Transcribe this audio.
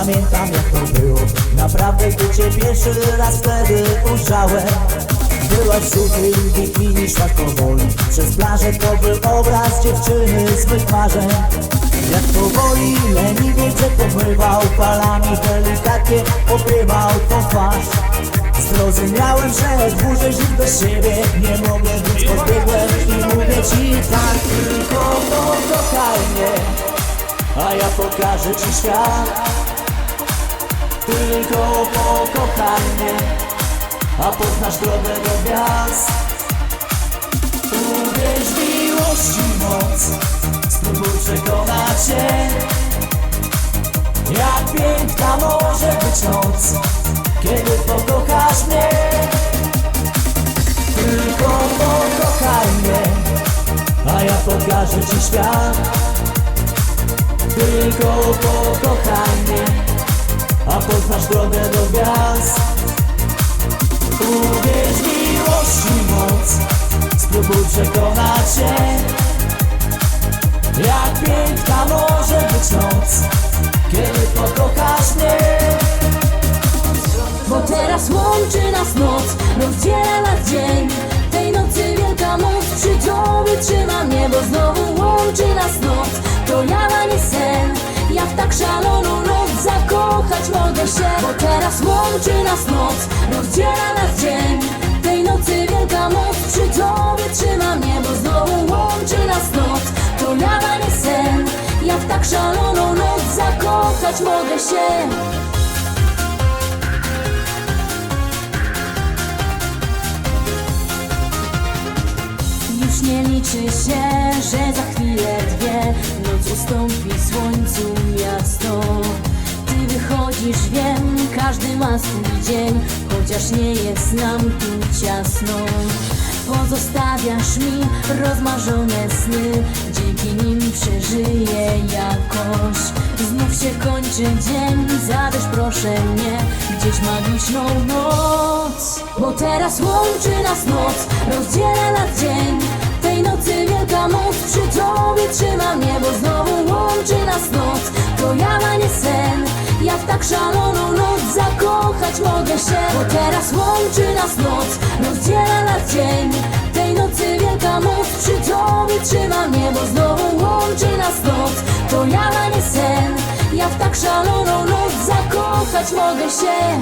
Pamiętam jak to było. Naprawdę tu cię pierwszy raz wtedy ujrzałem Byłaś w żółtym bikini, szłaś powoli. Przez plażę to był obraz dziewczyny z mych marzeń. Jak powoli leniwie cię pomywał Falami delikatnie pokrywał tą twarz. Zrozumiałem, że dłużej żyć bez siebie. Nie mogę być podbiegłem i mówię ci tak Tylko pokochaj mnie. A ja pokażę ci świat Tylko pokochaj mnie A poznasz drogę do gwiazd. Uwierz miłości moc Spróbuj przekonać się. Jak piękna może być noc Kiedy pokochasz mnie? Tylko pokochaj mnie A ja pokażę ci świat. Tylko pokochaj mnie A poznasz drogę do gwiazd. Uwierz miłości moc. Spróbuj przekonać się Jak piękna może być noc. Kiedy pokochasz mnie. Bo teraz łączy nas noc, rozdziela nas dzień. Tej nocy wielka moc przy tobie trzyma mnie Bo znowu łączy nas noc, to jawa nie sen. W tak szaloną mogę się Bo teraz łączy nas noc, rozdziela nas dzień. Tej nocy wielka moc. Przy tobie trzyma mnie znowu łączy nas noc, to jawa nie sen. Ja w tak szaloną noc zakochać mogę się. Już nie liczy się, że za chwilę dwie. Noc ustąpi słońcu miasto wychodzisz, wiem, każdy ma swój dzień Chociaż nie jest nam tu ciasno. Pozostawiasz mi rozmarzone sny Dzięki nim przeżyję jakoś. Znów się kończy dzień, zabierz proszę mnie Gdzieś magiczną noc. Bo teraz łączy nas noc, rozdziela nas dzień. Tej nocy wielka moc przy tobie trzyma mnie Bo znowu łączy nas noc, to jawa nie sen Ja w tak szaloną noc zakochać mogę się Bo teraz łączy nas noc, rozdziela nas dzień. Tej nocy wielka moc przy tobie trzyma mnie Bo znowu łączy nas noc, to jawa nie sen. Ja w tak szaloną noc zakochać mogę się